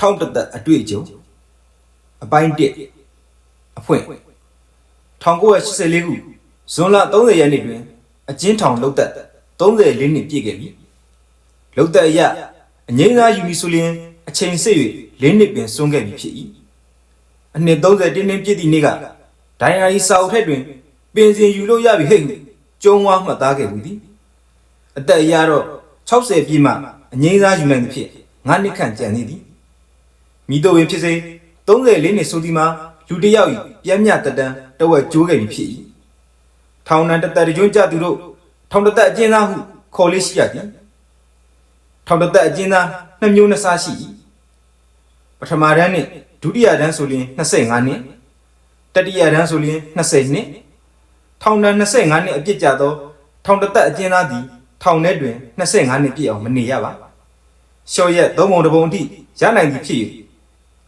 ထောင်းတသက်အတွေ့အကြုံအပိုင်း1အဖွင့်1984ခုဇွန်လ30ရက်နေ့တွင်အကျဉ်းထောင်လုတ်သက်34နှစ်ပြည့်ခဲ့ပြီလုတ်သက်အရအငိမ့်သားယူမီဆိုလျင်အချိန်စစ်၍၄နှစ်ပင်စွန့်ခဲ့ပြီဖြစ်၏အနှစ်30တင်းတင်းပြည့်သည့်နေ့ကဒိုင်ယာရီစာအုပ်ထက်တွင်ပင်စင်ယူလို့ရပြီဟဲ့ဟုကျုံဝါမှတ်သားခဲ့ဘူးသည်အသက်အရတော့60ပြည့်မှအငိမ့်သားယူနိုင်သဖြင့်9နှစ်ခန့်ကျန်နေသည် မိတို့ဝင်ဖြစ်စေ34နှစ်ဆိုဒီမှာလူတစ်ယောက်ဤပြမ်းမြတတန်းတဝက်ကျိုးခဲ့ပြီဖြစ်၏ထောင်နှံတသက်တကြွကြသူတို့ထောင်တသက်အကျဉ်းသားဟုခေါ်လေးရှိရသည်ထောင်တသက်အကျဉ်းသားနှစ်မျိုးနှစ်စားရှိ၏ပထမတန်းနှင့်ဒုတိယတန်းဆိုရင်25နှစ်တတိယတန်းဆိုရင်20နှစ်ထောင်နှံ25နှစ်အပြစ်ကြသောထောင်တသက်အကျဉ်းသားသည်ထောင်ထဲတွင်25နှစ်ပြည့်အောင်မနေရပါရှော့ရက်သုံးပုံတစ်ပုံအထိရနိုင်သည်ဖြစ်၍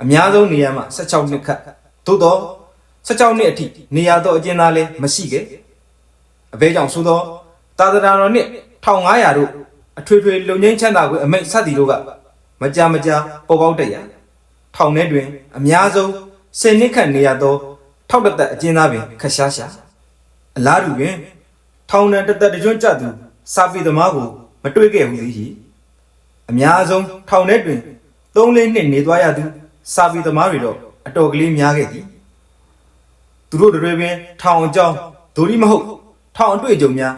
အများဆုံးနေရာမှာ16နှစ်ခန့်သို့သော16နှစ်အထိနေရာသောအကျဉ်းသားလည်းမရှိခဲ့အဘဲကြောင့်ဆိုသောတာသနာတော်နှင့်1500တို့အထွေထွေလုံငင်းချမ်းသာခွင့်အမိတ်စသည်တို့ကမကြာမကြာပေါ်ပေါက်တတ်ရထောင်ထဲတွင် အများဆုံး10နှစ်ခန့်နေရသောထောက်တသက်အကျဉ်းသားပင်ခက်ရှားရှားအလားတူတွင်ထောင်နှံတသက်တကြွကြသူစာပေသမားကိုမတွေ့ခဲ့ဘူးသည်အများဆုံးထောင်ထဲတွင်၃လေးနှစ်နေသွားရသူ စာပေသမားတွေတော့အတော်ကလေးများခဲ့သည်သူတို့တွေပင်ထောင်အကြောင်းဒိုရီမဟုတ်ထောင်အတွေ့အကြုံများ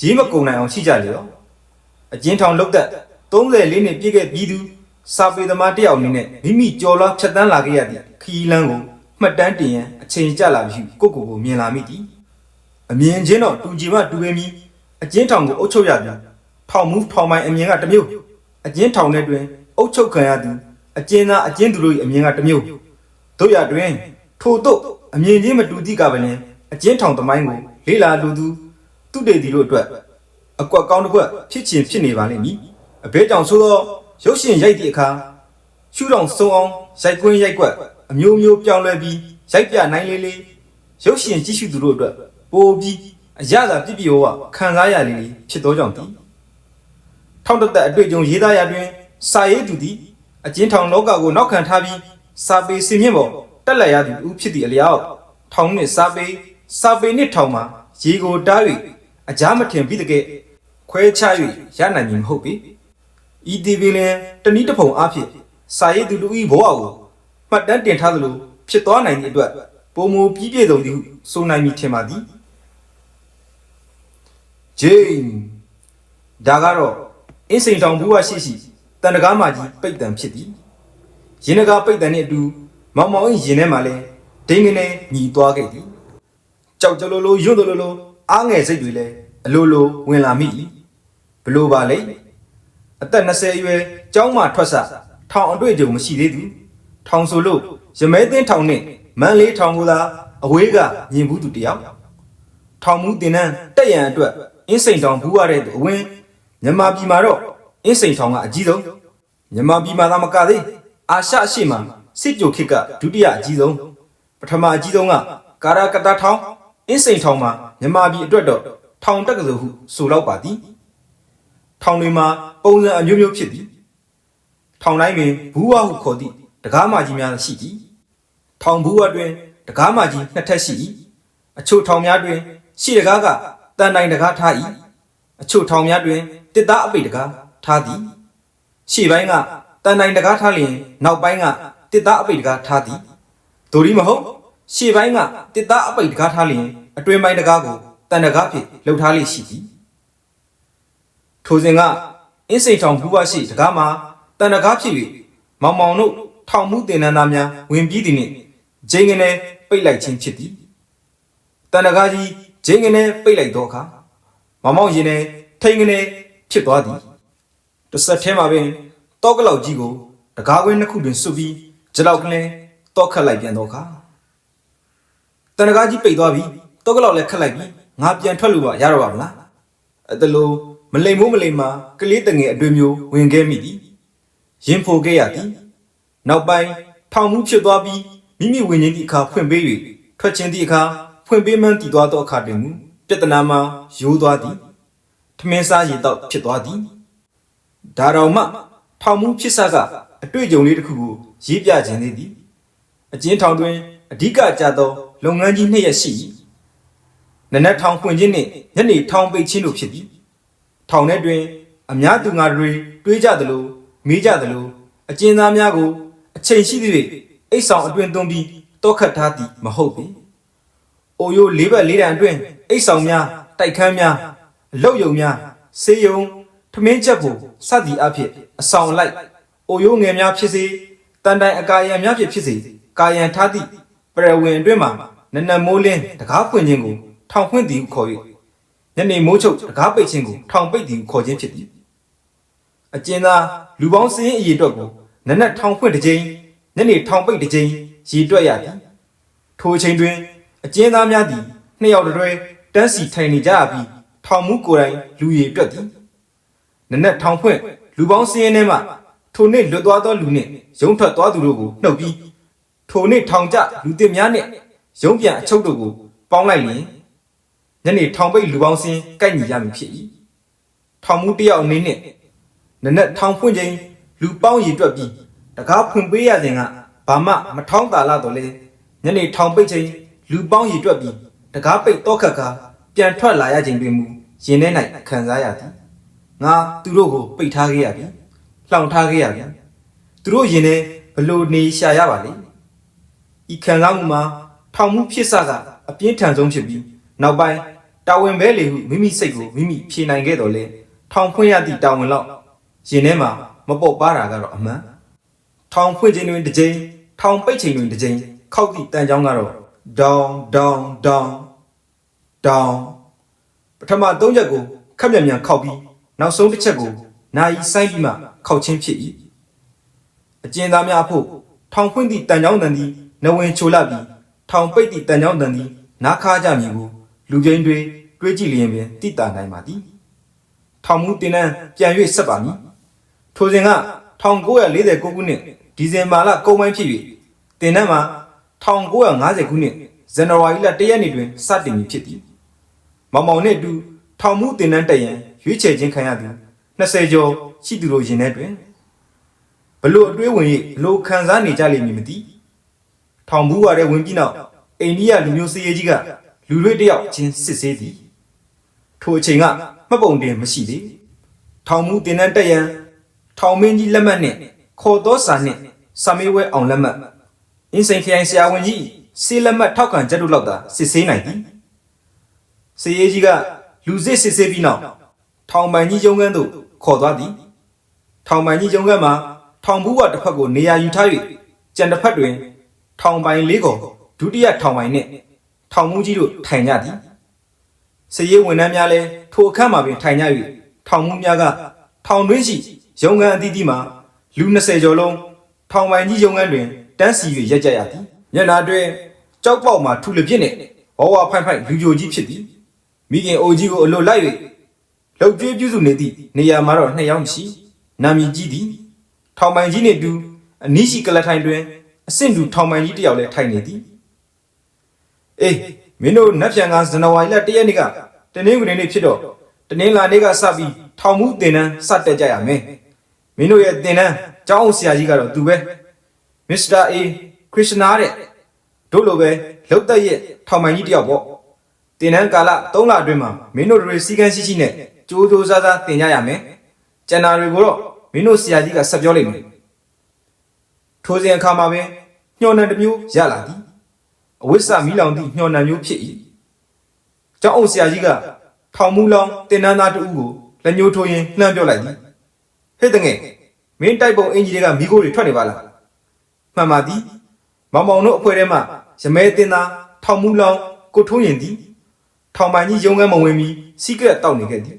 ရေးမကုန်နိုင်အောင်ရှိကြလေရောအကျဉ်းထောင်လုတ်သက်34နှစ်ပြည့်ခဲ့ပြီးသူစာပေသမားတယောက်အနေနဲ့မိမိကြော်လွှားဖြတ်တန်းလာခဲ့ရသည့်ခီးလန်းကိုမှတ်တမ်းတင်ရန်အချိန်ကျလာပြီဟုကိုယ့်ကိုယ်ကိုမြင်လာမိသည်အမြင်ချင်းတော့တူကြည်မတူပေမီအကျဉ်းထောင်ကိုအုပ်ချုပ်ရသည်ထောင်မူထောင်မိုင်အမြင်ကတစ်မျိုးအကျဉ်းထောင်ထဲတွင်အုပ်ချုပ်ခံရသူ အကျဉ်းသားအကျဉ်းသူတို့၏အမြင်ကတစ်မျိုးတို့ရတွင်ထို့သို့အမြင်ချင်းမတူသည့်ကပင်အကျဉ်းထောင်သမိုင်းကိုလေးလာလူသူသူတေတီတို့အတွက်အကွက်ကောင်းတစ်ကွက်ဖြစ်ချင်ဖြစ်နေပါလိမ့်မည်အဘဲကြောင့်ဆိုတော့ရုပ်ရှင်ရိုက်သည့်အခါရှုထောင်စုံအောင်ရိုက်ကွင်းရိုက်ကွက်အမျိုးမျိုးပြောင်းလဲပြီးရိုက်ပြနိုင်လေးလေးရုပ်ရှင်ကြည့်ရှုသူတို့အတွက်ပိုပြီးအရသာပြည့်ပြည့်ဝဝခံစားရလေးလေးဖြစ်သောကြောင့်တည်ထောင်တသက်အတွေ့အကြုံရေးသားရာတွင်စာရေးသူသည် အကျဉ်းထောင်လောကကိုနောက်ခံထားပြီးစာပေစင်မြင့်ပေါ်တက်လက်ရသူဦးဖြစ်သည့်အလျောက်ထောင်နှင့်စာပေစာပေနှင့်ထောင်မှာရေကိုတား၍အကြမ်းမထင်ပြီးတကယ်ခွဲခြား၍ရနိုင်မည်မဟုတ်ပေဤဒီပင်လင်တနည်းတစ်ဖုံအားဖြင့်စာရေးသူတို့၏ဘဝကိုမှတ်တမ်းတင်ထားသလိုဖြစ်သွားနိုင်သည့်အတွက်ပုံမူပြီးပြည့်စုံသည်ဟုဆိုနိုင်မည်ထင်ပါသည်ဂျိမ်းဒါကတော့အင်းစိန်တောင်ဘူးဝရှိရှိ တန်တကားမကြီးပိတ်တံဖြစ်သည်ရင်နဂါပိတ်တံနှင့်အတူမောင်မောင်၏ရင်ထဲမှာလဲဒိန်းကနေညီသွားခဲ့သည်ကြောက်ကြလိုလိုယွတ်လိုလိုအားငယ်စိတ်တွေလဲအလိုလိုဝင်လာမိ၏ဘလို့ပါလဲအသက်20အရွယ်ကျောင်းမှထွက်ဆထောင်အတွေ့အကြုံမရှိသေးသူထောင်ဆိုလို့ရမဲသင်းထောင်နှင့်မန်းလေးထောင်ကိုသာအဝေးကမြင်ဘူးသူတယောက်ထောင်မှုတင်နန်းတက်ရန်အတွက်အင်းစိန်တောင်ဘူးရတဲ့သူအဝင်မြန်မာပြည်မှာတော့ အင်းစိန်ထောင်ကအကြီးဆုံးမြန်မာပြည်မှာသာမကသေးအာရှအရှေ့မှာစစ်ကြိုခေတ်ကဒုတိယအကြီးဆုံးပထမအကြီးဆုံးကကာရာကတာထောင်အင်းစိန်ထောင်မှာမြန်မာပြည်အတွက်တော့ထောင်တက်ကစုဟုဆိုတော့ပါသည်ထောင်တွေမှာပုံစံအမျိုးမျိုးဖြစ်သည်ထောင်တိုင်းပင်ဘူးဝဟုခေါ်သည့်တကားမကြီးများရှိသည်ထောင်ဘူးဝတွင်တကားမကြီးနှစ်ထပ်ရှိ၏အချို့ထောင်များတွင်ရှေ့တကားကတန်တိုင်တကားထား၏အချို့ထောင်များတွင်တစ်သားအပိတ်တကား ထားသည်ရှေ့ပိုင်းကတန်တိုင်တကားထားလျင်နောက်ပိုင်းကတစ်သားအပိတ်တကားထားသည်ဒိုရီမဟုတ်ရှေ့ပိုင်းကတစ်သားအပိတ်တကားထားလျင်အတွင်ပိုင်းတကားကိုတန်တကားဖြင့်လှုပ်ထားလိမ့်ရှိသည်ထိုစဉ်ကအင်းစိန်ထောင်ဘူးဝရှိတကားမှာတန်တကားဖြစ်၍မောင်မောင်တို့ထောင်မှုတင်နန်းသားများဝင်ပြီးသည်နှင့်ဂျိန်ကနေပိတ်လိုက်ခြင်းဖြစ်သည်တန်တကားကြီးဂျင်းကနေပိတ်လိုက်တော့အခါမောင်မောင်ရင်နဲ့ထိန်ကနေဖြစ်သွားသည် တစ်ဆက်ထဲမှာပင်တောက်ကလောက်ကြီးကိုတကားခွင်းတစ်ခုတွင်စွပ်ပြီးဂျလောက်ကလေးတောက်ခတ်လိုက်ပြန်တော့အခါတန်တကားကြီးပိတ်သွားပြီတောက်ကလောက်လည်းခတ်လိုက်ပြီငါပြန်ထွက်လို့ပါရတော့ပါမလားအဲ့ဒါလို့မလိမ်မိုးမလိမ်မာကလေးတငယ်အတွင်မျိုးဝင်ခဲ့မိသည်ရင်ဖိုခဲ့ရသည်နောက်ပိုင်းထောင်မှုဖြစ်သွားပြီးမိမိဝင်ခြင်းဒီအခါဖွင့်ပေး၍ထွက်ခြင်းဒီအခါဖွင့်ပေးမှန်းတည်သွားသောအခါတွင်မူပြဿနာမှာရိုးသွားသည်ထမင်းစားရည်တော့ဖြစ်သွားသည် ဒါတော်မှထောင်မှုဖြစ်စကအအတွေ့အကြုံလေးတစ်ခုကိုရေးပြခြင်းသေးသည်အကျဉ်းထောင်တွင်အဓိကကြသောလုပ်ငန်းကြီးနှစ်ရက်ရှိ၏နနက်ထောင်ဖွင့်ခြင်းနှင့်ညနေထောင်ပိတ်ခြင်းတို့ဖြစ်သည်ထောင်ထဲတွင် အများသူငါတွေတွေးကြသလိုမေးကြသလိုအကျဉ်းသားများကို အချိန်ရှိသည့်အိတ်ဆောင်အတွင်သွင်းပြီးတောခတ်ထားသည်မဟုတ်ပေ။အိုယိုလေးဘက်လေးတန်အတွင်အိတ်ဆောင်များတိုက်ခန်းများအလုတ်ယုံများဆေးယုံ ထမင်းချက်ဖို့စသည်အဖြစ်အဆောင်လိုက်အိုယိုငယ်များဖြစ်စေတန်တိုင်အကာယံများဖြစ်ဖြစ်စေကာယံထားသည့်ပရဝင်းအတွင်းမှာနနမိုးလင်းတကားဖွင့်ခြင်းကိုထောင်ဖွင့်သည်ဟုခေါ်၍ညနေမိုးချုပ်တကားပိတ်ခြင်းကိုထောင်ပိတ်သည်ဟုခေါ်ခြင်းဖြစ်သည်အကျဉ်းသားလူပေါင်းစည်းရင်အရေးအတွက်ကိုနနက်ထောင်ဖွင့်တစ်ကြိမ်ညနေထောင်ပိတ်တစ်ကြိမ်ရည်တွက်ရသည်ထိုအချိန်တွင်အကျဉ်းသားများသည်နှစ်ယောက်တည်းတန်းစီထိုင်နေကြရပြီးထောင်မှုကိုယ်တိုင်လူရည်တွက်သည် နနက်ထောင်ဖွင့်လူပေါင်းစည်းရင်းထဲမှထိုနေ့လွတ်သွားသောလူနှင့်ရုံထွက်သွားသူတို့ကိုနှုတ်ပြီးထိုနေ့ထောင်ကျလူတစ်များနှင့်ရုံပြန်အချုပ်တို့ကိုပေါင်းလိုက်လျင်ညနေထောင်ပိတ်လူပေါင်းစည်းကိုက်ညီရမည်ဖြစ်၏ထောင်မှုတစ်ယောက်အနေနဲ့နနက်ထောင်ဖွင့်ခြင်းလူပေါင်းရည်တွက်ပြီးတကားဖွင့်ပေးရခြင်းကဘာမှမထောင်းတာလာတော့လေညနေထောင်ပိတ်ခြင်းလူပေါင်းရည်တွက်ပြီးတကားပိတ်တော့ခတ်ကာပြန်ထွက်လာရခြင်းတွင်မူရင်ထဲ၌ခံစားရသည် ငါသူတို့ကိုပိတ်ထားခဲ့ရပြီလှောင်ထားခဲ့ရပြီသူတို့ရင်ထဲဘလို့နေရှာရပါလိမ့်ဤခံစားမှုမှာထောင်မှုဖြစ်စကအပြင်းထန်ဆုံးဖြစ်ပြီးနောက်ပိုင်းတာဝန်ပဲလေဟုမိမိစိတ်ကိုမိမိဖြေနိုင်ခဲ့တော်လဲထောင်ဖွင့်ရသည့်တာဝန်လောက်ရင်ထဲမှာမပုတ်ပါတာကတော့အမှန်ထောင်ဖွင့်ခြင်းတွင်တစ်ကြိမ်ထောင်ပိတ်ခြင်းတွင်တစ်ကြိမ်ခောက်သည့်တန်ကြောင်းကတော့ဒေါင်ဒေါင်ဒေါင်ဒေါင်ပထမ၃ချက်ကိုခက်မြန်မြန်ခောက်ပြီး နောက်ဆုံးတစ်ချက်ကိုနာယီဆိုင်ပြီးမှခောက်ချင်းဖြစ်၏အကျဉ်းသားများအဖို့ထောင်ဖွင့်သည့်တန်ကြောင်းတန်သည်နဝင်ချိုလာပြီးထောင်ပိတ်သည့်တန်ကြောင်းတန်သည်နားခါကြမည်ကိုလူချင်းတွေတွေးကြည့်လျင်ပင်တိတာနိုင်ပါသည်ထောင်မှုတင်နန်းပြန်၍ဆက်ပါမည်ထိုစဉ်က1949ခုနှစ်ဒီဇင်ဘာလကုန်ပိုင်းဖြစ်၍တင်နန်းမှာ1950ခုနှစ်ဇန်နဝါရီလ1ရက်နေ့တွင်စတင်မည်ဖြစ်သည်မောင်မောင်နဲ့အတူထောင်မှုတင်နန်းတက်ရန် ရွေးချယ်ခြင်းခံရသူ20ကျော်ရှိသူတို့ရင်ထဲတွင်ဘလို့အတွေးဝင်၍ဘလို့ခံစားနေကြလိမ့်မည်မသိထောင်မှုရတဲ့ဝင်ပြီးနောက်အိန္ဒိယလူမျိုးစည်ရေးကြီးကလူတွေတယောက်ချင်းစစ်ဆေးသည်ထိုအချိန်ကမှတ်ပုံတင်မရှိသေးထောင်မှုတင်နန်းတက်ရန်ထောင်မင်းကြီးလက်မှတ်နှင့်ခေါ်တော်စာနှင့်စာမေးပွဲအောင်လက်မှတ်အင်းစိန်ခရိုင်ဆရာဝန်ကြီးစေလက်မှတ်ထောက်ခံချက်တို့လောက်သာစစ်ဆေးနိုင်သည်စည်ရေးကြီးကလူစစ်စစ်ဆေးပြီးနောက် ထောင်ပိုင်ကြီးရုံးခန်းသို့ခေါ်သွားသည်ထောင်ပိုင်ကြီးရုံးခန်းမှာထောင်ဘူးကတစ်ဖက်ကိုနေရာယူထား၍ကြံတစ်ဖက်တွင် ထောင်ပိုင်လေးကိုဒုတိယထောင်ပိုင်နှင့်ထောင်မူးကြီးတို့ထိုင်ကြသည်စည်ရေးဝန်ထမ်းများလည်းထိုအခန်းမှာပင်ထိုင်ကြ၍ထောင်မူးများကထောင်တွင်းရှိရုံးခန်းအသီးသီးမှာလူ20ကျော်လုံးထောင်ပိုင်ကြီးရုံးခန်းတွင်တန်းစီ၍ရက်ကြရသည်ညနာတွင်ကြောက်ပေါက်မှာထူလပြစ်နှင့်ဝဝဖိုင်ဖိုင်လူကြိုကြီးဖြစ်သည်မိခင်အိုကြီးကိုအလိုလိုက်၍ လှုပ်ကြွေးပြုစုနေသည့်နေရာမှာတော့နှစ်ယောက်ရှိနာမည်ကြီးသည်ထောင်ပိုင်ကြီးနှင့်အတူအနီးရှိကလထိုင်တွင်အဆင့်တူထောင်ပိုင်ကြီးတစ်ယောက်လည်းထိုင်နေသည်အေးမင်းတို့နက်ဖြန်ကဇန်နဝါရီလ၁ရက်နေ့ကတနင်္ဂနွေနေ့ဖြစ်တော့တနင်္လာနေ့ကစပြီးထောင်မှုတင်တန်းစတက်ကြရမယ်မင်းတို့ရဲ့တင်တန်းကျောင်းအောင်ဆရာကြီးကတော့သူပဲမစ္စတာအေခရစ်စနာတဲ့တို့လိုပဲလှုပ်သက်ရဲ့ထောင်ပိုင်ကြီးတစ်ယောက်ပေါ့တင်နန်းကာလ3လအတွင်းမှာမင်းတို့တွေစီကန်းရှိရှိနဲ့ ကြိုးကြိုးစားစားတင်ကြရမယ်။ကျန်တာတွေကိုတော့မင်းတို့ဆရာကြီးကဆက်ပြောလိမ့်မယ်။ထိုစဉ်အခါမှာပဲညှော်နှံတစ်မျိုးရလာသည်။အဝိစ္စမီးလောင်သည့်ညှော်နှံမျိုးဖြစ်၏။ကျောင်းအောင်ဆရာကြီးကထောင်မူလောင်တင်နန်းသားတဦးကိုလက်ညှိုးထိုးရင်းလှမ်းပြောလိုက်သည်။ဟဲ့တငယ်မင်းတိုက်ပုံအင်ဂျီတွေကမိခိုးတွေထွက်နေပါလား။မှန်ပါသည်။မောင်မောင်တို့အဖွဲထဲမှာရမဲတင်သားထောင်မူလောင်ကိုထုံးရင်သည်ထောင်ပိုင်ကြီးရုံးခန်းမဝင်မီစီကရက်တောက်နေခဲ့သည်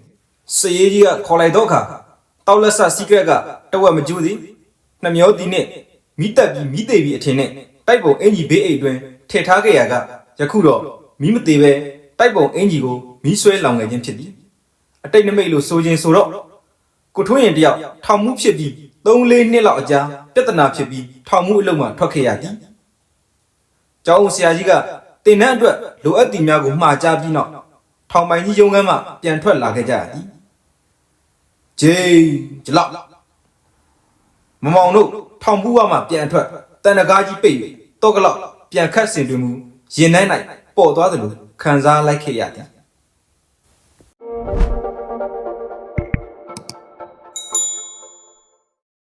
စရေးကြီးကခေါ်လိုက်တော့အခါတောက်လက်ဆစီကရက်ကတဝက်မကျိုးသည်နှမျောတီနဲ့မိတက်ပြီးမိသေးပြီးအထင်နဲ့တိုက်ပုံအင်ကြီးဘေးအိတ်တွင်ထည့်ထားခဲ့ရကယခုတော့မိမသေးပဲတိုက်ပုံအင်ကြီးကိုမီးဆွဲလောင်ငယ်ခြင်းဖြစ်သည်အတိတ်နမိတ်လို့ဆိုခြင်းဆိုတော့ကိုထွန်းရင်တယောက်ထောင်မှုဖြစ်ပြီး3-4နှစ်လောက်အကြာပြဿနာဖြစ်ပြီးထောင်မှုအလုံးမှထွက်ခဲ့ရသည်ကျောင်းဦးဆရာကြီးကတင်တဲ့အတွက်လိုအပ်သည်များကိုမှားကြားပြီးနောက်ထောင်ပိုင်ကြီးရုံးခန်းမှပြန်ထွက်လာခဲ့ကြရသည် ဂျေးဂျလောက်မမောင်တို့ထောင်ဘူးဝမှပြန်အထွက်တန်တကားကြီးပိတ်၍တော့ကလောက်ပြန်ခတ်ဆင်တွင်မူရင်နှိုင်း၌ပေါ်သွားသလိုခံစားလိုက်ခဲ့ရသည်